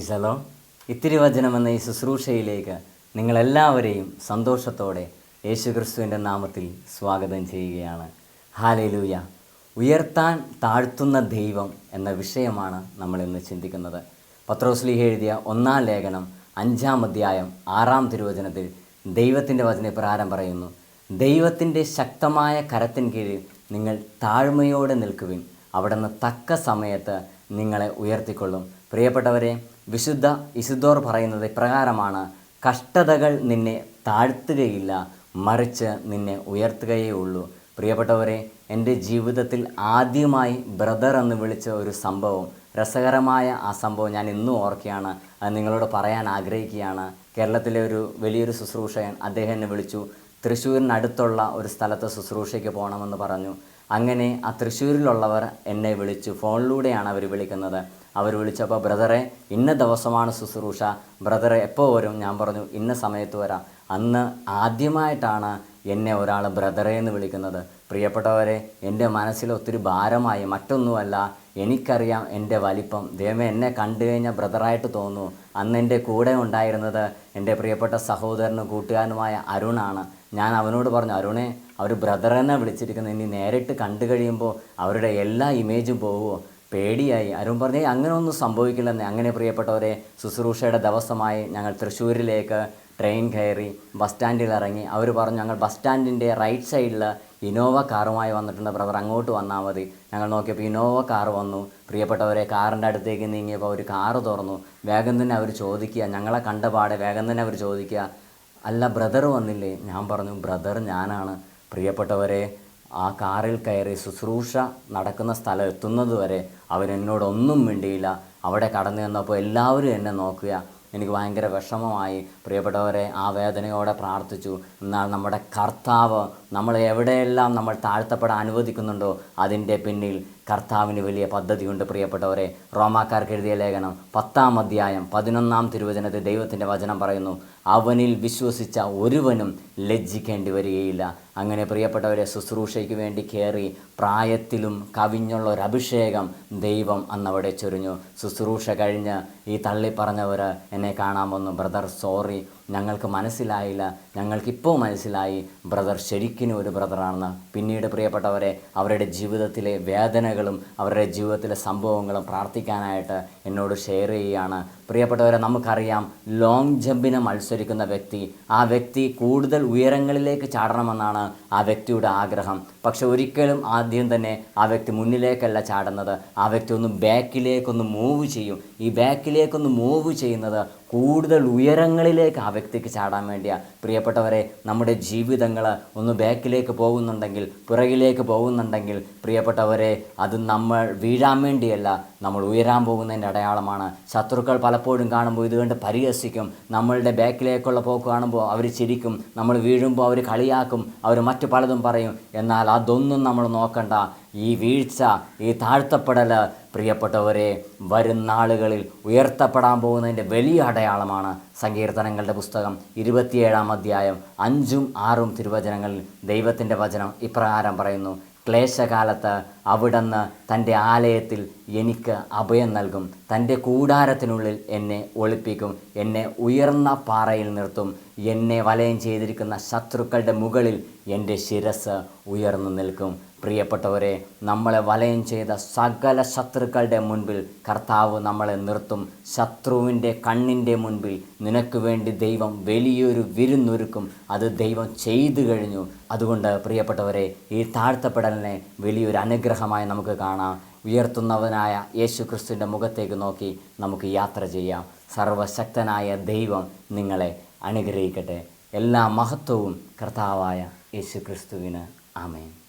പ്രൈസലോ ഇത്തിരി എന്ന ഈ ശുശ്രൂഷയിലേക്ക് നിങ്ങളെല്ലാവരെയും സന്തോഷത്തോടെ യേശുക്രിസ്തുവിന്റെ നാമത്തിൽ സ്വാഗതം ചെയ്യുകയാണ്. ഹാലലൂയ ഉയർത്താൻ താഴ്ത്തുന്ന ദൈവം എന്ന വിഷയമാണ് നമ്മൾ ഇന്ന് ചിന്തിക്കുന്നത് പത്രോസ്ലിഹ എഴുതിയ ഒന്നാം ലേഖനം അഞ്ചാം അധ്യായം ആറാം തിരുവചനത്തിൽ ദൈവത്തിന്റെ വചന പ്രാരം പറയുന്നു. ദൈവത്തിന്റെ ശക്തമായ കരത്തിൻ കീഴിൽ നിങ്ങൾ താഴ്മയോടെ നിൽക്കുവിൻ. അവിടുന്ന് തക്ക സമയത്ത് നിങ്ങളെ ഉയർത്തിക്കൊള്ളും. പ്രിയപ്പെട്ടവരെ വിശുദ്ധ ഇസുദോർ പറയുന്നത് ഇപ്രകാരമാണ് കഷ്ടതകൾ നിന്നെ താഴ്ത്തുകയില്ല മറിച്ച് നിന്നെ ഉയർത്തുകയേ ഉള്ളൂ. പ്രിയപ്പെട്ടവരെ എന്റെ ജീവിതത്തിൽ ആദ്യമായി ബ്രദർ എന്ന് വിളിച്ച ഒരു സംഭവം രസകരമായ ആ സംഭവം ഞാൻ ഇന്നും ഓർക്കുകയാണ്. അത് നിങ്ങളോട് പറയാൻ ആഗ്രഹിക്കുകയാണ്. കേരളത്തിലെ ഒരു വലിയൊരു ശുശ്രൂഷകൻ അദ്ദേഹം എന്നെ വിളിച്ചു തൃശ്ശൂരിനടുത്തുള്ള ഒരു സ്ഥലത്ത് ശുശ്രൂഷയ്ക്ക് പോകണമെന്ന് പറഞ്ഞു. അങ്ങനെ ആ തൃശ്ശൂരിലുള്ളവർ എന്നെ വിളിച്ചു ഫോണിലൂടെയാണ് അവർ വിളിക്കുന്നത്. അവർ വിളിച്ചപ്പോൾ ബ്രദറെ ഇന്ന ദിവസമാണ് ശുശ്രൂഷ. ബ്രദറെ എപ്പോൾ വരും? ഞാൻ പറഞ്ഞു ഇന്ന സമയത്ത് വരാം. അന്ന് ആദ്യമായിട്ടാണ് എന്നെ ഒരാൾ ബ്രദറെ എന്ന് വിളിക്കുന്നത്. പ്രിയപ്പെട്ടവരെ എന്റെ മനസ്സിൽ ഒത്തിരി ഭാരമായി. മറ്റൊന്നുമല്ല എനിക്കറിയാം എന്റെ വലിപ്പം. ദൈവം എന്നെ കണ്ടു കഴിഞ്ഞാൽ ബ്രദറായിട്ട് തോന്നുന്നു. അന്ന് എന്റെ കൂടെ ഉണ്ടായിരുന്നത് എന്റെ പ്രിയപ്പെട്ട സഹോദരനും കൂട്ടുകാരനുമായ അരുണാണ്. ഞാൻ അവനോട് പറഞ്ഞു അരുണെ അവർ ബ്രദറെന്നെ വിളിച്ചിരിക്കുന്നത്. ഇനി നേരിട്ട് കണ്ടു കഴിയുമ്പോൾ അവരുടെ എല്ലാ ഇമേജും പോവുമോ പേടിയായി. അരുൺ പറഞ്ഞേ അങ്ങനെ ഒന്നും സംഭവിക്കില്ലെന്ന്. അങ്ങനെ പ്രിയപ്പെട്ടവരെ ശുശ്രൂഷയുടെ ദിവസമായി ഞങ്ങൾ തൃശ്ശൂരിലേക്ക് ട്രെയിൻ കയറി ബസ് സ്റ്റാൻഡിൽ ഇറങ്ങി. അവർ പറഞ്ഞു ഞങ്ങൾ ബസ് സ്റ്റാൻഡിന്റെ റൈറ്റ് സൈഡിൽ ഇനോവ കാറുമായി വന്നിട്ടുണ്ട്. ബ്രദർ അങ്ങോട്ട് വന്നാൽ മതി. ഞങ്ങൾ നോക്കിയപ്പോൾ ഇനോവ കാർ വന്നു. പ്രിയപ്പെട്ടവരെ കാറിന്റെ അടുത്തേക്ക് നീങ്ങിയപ്പോൾ ഒരു കാറ് തുറന്നു. വേഗം തന്നെ അവർ ചോദിക്കുക ഞങ്ങളെ കണ്ട പാടെ വേഗം തന്നെ അവർ ചോദിക്കുക. അല്ല ബ്രദർ വന്നില്ലേ? ഞാൻ പറഞ്ഞു ബ്രദർ ഞാനാണ്. പ്രിയപ്പെട്ടവരെ ആ കാറിൽ കയറി ശുശ്രൂഷ നടക്കുന്ന സ്ഥലം എത്തുന്നത് വരെ അവരെന്നോടൊന്നും മിണ്ടിയില്ല. അവിടെ കടന്നു ചെന്നപ്പോൾ എല്ലാവരും എന്നെ നോക്കുക. എനിക്ക് ഭയങ്കര വിഷമമായി. പ്രിയപ്പെട്ടവരെ ആ വേദനയോടെ പ്രാർത്ഥിച്ചു. എന്നാൽ നമ്മുടെ കർത്താവ് നമ്മൾ എവിടെയെല്ലാം നമ്മൾ താഴ്ത്തപ്പെടാൻ അനുവദിക്കുന്നുണ്ടോ അതിന്റെ പിന്നിൽ കർത്താവിന് വലിയ പദ്ധതിയുണ്ട്. പ്രിയപ്പെട്ടവരെ റോമാക്കാർക്ക് എഴുതിയ ലേഖനം പത്താം അധ്യായം പതിനൊന്നാം തിരുവചനത്തിൽ ദൈവത്തിന്റെ വചനം പറയുന്നു അവനിൽ വിശ്വസിച്ച ഒരുവനും ലജ്ജിക്കേണ്ടി വരികയില്ല. അങ്ങനെ പ്രിയപ്പെട്ടവരെ ശുശ്രൂഷയ്ക്ക് വേണ്ടി കയറി പ്രായത്തിലും കവിഞ്ഞുള്ള ഒരു അഭിഷേകം ദൈവം അന്നവിടെ ചൊരിഞ്ഞു. ശുശ്രൂഷ കഴിഞ്ഞ് ഈ തള്ളി പറഞ്ഞവർ എന്നെ കാണാൻ വന്നു. ബ്രദർ സോറി ഞങ്ങൾക്ക് മനസ്സിലായില്ല. ഞങ്ങൾക്കിപ്പോൾ മനസ്സിലായി. ബ്രദർ ശരിക്കും ഒരു ബ്രദറാണെന്ന്. പിന്നീട് പ്രിയപ്പെട്ടവരെ അവരുടെ ജീവിതത്തിലെ വേദനകളും അവരുടെ ജീവിതത്തിലെ സംഭവങ്ങളും പ്രാർത്ഥിക്കാനായിട്ട് എന്നോട് ഷെയർ ചെയ്യുകയാണ്. പ്രിയപ്പെട്ടവരെ നമുക്കറിയാം ലോങ് ജമ്പിന് മത്സരിക്കുന്ന വ്യക്തി ആ വ്യക്തി കൂടുതൽ ഉയരങ്ങളിലേക്ക് ചാടണമെന്നാണ് ആ വ്യക്തിയുടെ ആഗ്രഹം. പക്ഷെ ഒരിക്കലും ആദ്യം തന്നെ ആ വ്യക്തി മുന്നിലേക്കല്ല ചാടുന്നത്. ആ വ്യക്തി ഒന്ന് ബാക്കിലേക്കൊന്ന് മൂവ് ചെയ്യും. ഈ ബാക്കിലേക്കൊന്ന് മൂവ് ചെയ്യുന്നത് കൂടുതൽ ഉയരങ്ങളിലേക്ക് ആ വ്യക്തിക്ക് ചാടാൻ വേണ്ടിയാണ് പ്രിയപ്പെട്ടവരെ നമ്മുടെ ജീവിതങ്ങൾ ഒന്ന് ബാക്കിലേക്ക് പോകുന്നുണ്ടെങ്കിൽ പുറകിലേക്ക് പോകുന്നുണ്ടെങ്കിൽ പ്രിയപ്പെട്ടവരെ അത് നമ്മൾ വീഴാൻ വേണ്ടിയല്ല നമ്മൾ ഉയരാൻ പോകുന്നതിന്റെ അടയാളമാണ്. ശത്രുക്കൾ പലപ്പോഴും കാണുമ്പോൾ ഇത് കണ്ട് പരിഹസിക്കും. നമ്മളുടെ ബാക്കിലേക്കുള്ള പോക്ക് കാണുമ്പോൾ അവർ ചിരിക്കും. നമ്മൾ വീഴുമ്പോൾ അവർ കളിയാക്കും. അവർ മറ്റു പലതും പറയും. എന്നാൽ അതൊന്നും നമ്മൾ നോക്കണ്ട. ഈ വീഴ്ച ഈ താഴ്ത്തപ്പെടൽ പ്രിയപ്പെട്ടവരെ വരും നാളുകളിൽ ഉയർത്തപ്പെടാൻ പോകുന്നതിന്റെ വലിയ അടയാളമാണ് സങ്കീർത്തനങ്ങളുടെ പുസ്തകം. ഇരുപത്തിയേഴാം അധ്യായം അഞ്ചും ആറും തിരുവചനങ്ങളിൽ ദൈവത്തിന്റെ വചനം ഇപ്രകാരം പറയുന്നു ക്ലേശകാലത്ത് അവിടുന്ന് തന്റെ ആലയത്തിൽ എനിക്ക് അഭയം നൽകും. തന്റെ കൂടാരത്തിനുള്ളിൽ എന്നെ ഒളിപ്പിക്കും. എന്നെ ഉയർന്ന പാറയിൽ നിർത്തും. എന്നെ വലയം ചെയ്തിരിക്കുന്ന ശത്രുക്കളുടെ മുകളിൽ എന്റെ ശിരസ് ഉയർന്നു നിൽക്കും. പ്രിയപ്പെട്ടവരെ നമ്മളെ വലയം ചെയ്ത സകല ശത്രുക്കളുടെ മുൻപിൽ കർത്താവ് നമ്മളെ നിർത്തും. ശത്രുവിന്റെ കണ്ണിന്റെ മുൻപിൽ നിനക്ക് വേണ്ടി ദൈവം വലിയൊരു വിരുന്നൊരുക്കും. അത് ദൈവം ചെയ്തു കഴിഞ്ഞു. അതുകൊണ്ട് പ്രിയപ്പെട്ടവരെ ഈ താഴ്ത്തപ്പെടലിനെ വലിയൊരു അനുഗ്രഹമായി നമുക്ക് കാണാം. ഉയർത്തുന്നവനായ യേശു ക്രിസ്തുവിന്റെ മുഖത്തേക്ക് നോക്കി നമുക്ക് യാത്ര ചെയ്യാം. സർവശക്തനായ ദൈവം നിങ്ങളെ അനുഗ്രഹിക്കട്ടെ. എല്ലാ മഹത്വവും കർത്താവായ യേശു ക്രിസ്തുവിന് ആമേൻ.